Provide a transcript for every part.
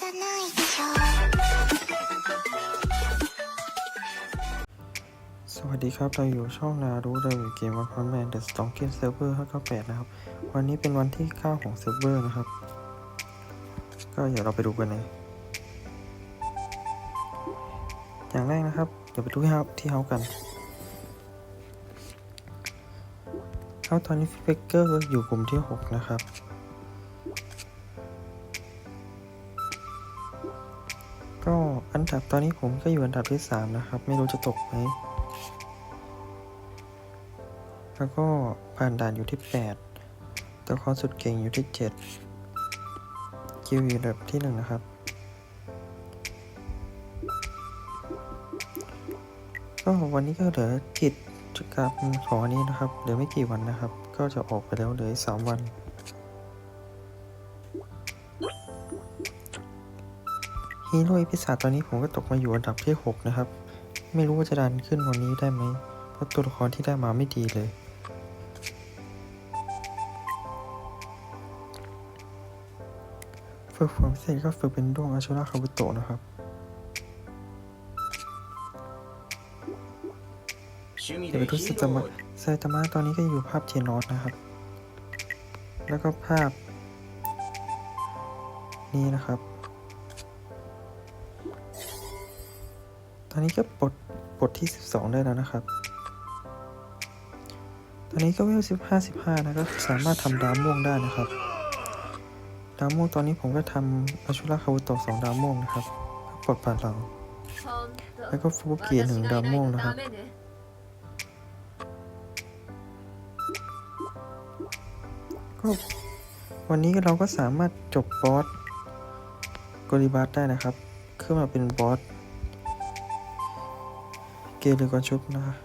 じゃないでしょ สวัสดีครับ เราอยู่ช่องนารู้เราอยู่เกมวันพันแมนเดอะสตองเกนเซิร์ฟเวอร์598นะครับ วันนี้เป็นวันที่ 9 ของเซิร์ฟเวอร์นะครับ ก็เดี๋ยวเราไปดูกันเลย อย่างแรกนะครับ เดี๋ยวไปดูที่เฮาที่เฮากันเฮาตอนนี้ฟิกเบเกอร์อยู่กลุ่มที่ 6 นะครับ ก็อันดับตอนนี้ผมก็อยู่อันดับที่ 3 นะครับ ไม่รู้จะตกไหม แล้วก็ผ่านด่านอยู่ที่ 8 ตัวละครสุดเก่งอยู่ที่ 7 คิวอยู่อันดับที่ 1 นะครับ ก็วันนี้ก็เหลือกิจกรรมของวันนี้นะครับ เหลือไม่กี่วันนะครับ ก็จะออกไปแล้วเหลืออีก3วัน ฮีโร่พิศาจตอนนี้ผมก็ตกมาอยู่อันดับที่ 6 นะครับ ไม่รู้ว่าจะดันขึ้นวันนี้ได้ไหม เพราะตัวละครที่ได้มาไม่ดีเลยฝึกความเสร็จก็ฝึกเป็นด้วงอาชุราคาบุโตนะครับ เดี๋ยวทุสตามาไซตามะตอนนี้ก็อยู่ภาพเทนอสนะครับ แล้วก็ภาพ นี้นะครับ ตอนนี้ก็บทบทที่ 12 ได้แล้วนะครับ ตอนนี้ก็เวล15 15 นะก็สามารถทำดาวม่วงได้นะครับ ดาวม่วงตอนนี้ผมก็ทำอาชุราคาบุโตะสองดาวม่วงนะครับปลดผ่านหลังแล้วก็ฟูเกียหนึ่งดาวม่วงนะครับก็วันนี้เราก็สามารถจบบอสกอริบัสได้นะครับ ขึ้นมาเป็นบอส เกลือกอนชุบนะครับ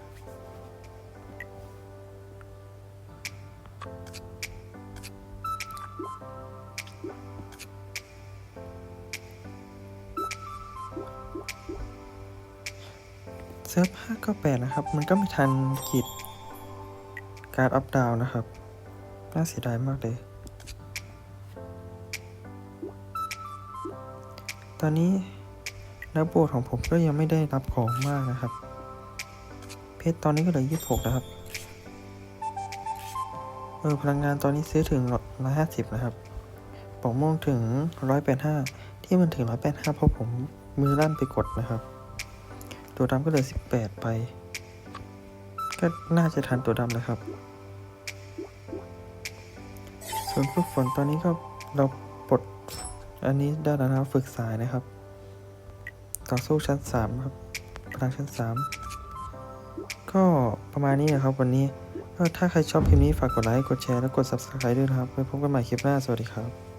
เซิร์ฟ5ก็8นะครับ มันก็ไม่ทันขีดการอัพดาวนะครับ น่าเสียดายมากเลย ตอนนี้นักโบสของผมก็ยังไม่ได้รับของมากนะครับ ชรตอนนี้ก็เหลือ26นะครับ เออพลังงานตอนนี้ซื้อถึง150นะครับปองม่วงถึง185ที่มันถึง185เพราะผมมือลั่นไปกดนะครับ ตัวดำก็เหลือ18ไป ก็น่าจะทันตัวดำนะครับ ส่วนฝึกฝนตอนนี้ก็เราปลดอันนี้ได้แล้วนะฝึกสายนะครับ ต่อสู้ชั้น3ครับพลังชั้น3 ก็ประมาณนี้นะครับวันนี้ก็ถ้าใครชอบคลิปนี้ฝากกดไลค์ กดแชร์ และกด Subscribe ด้วยนะครับไว้พบกันใหม่คลิปหน้า สวัสดีครับ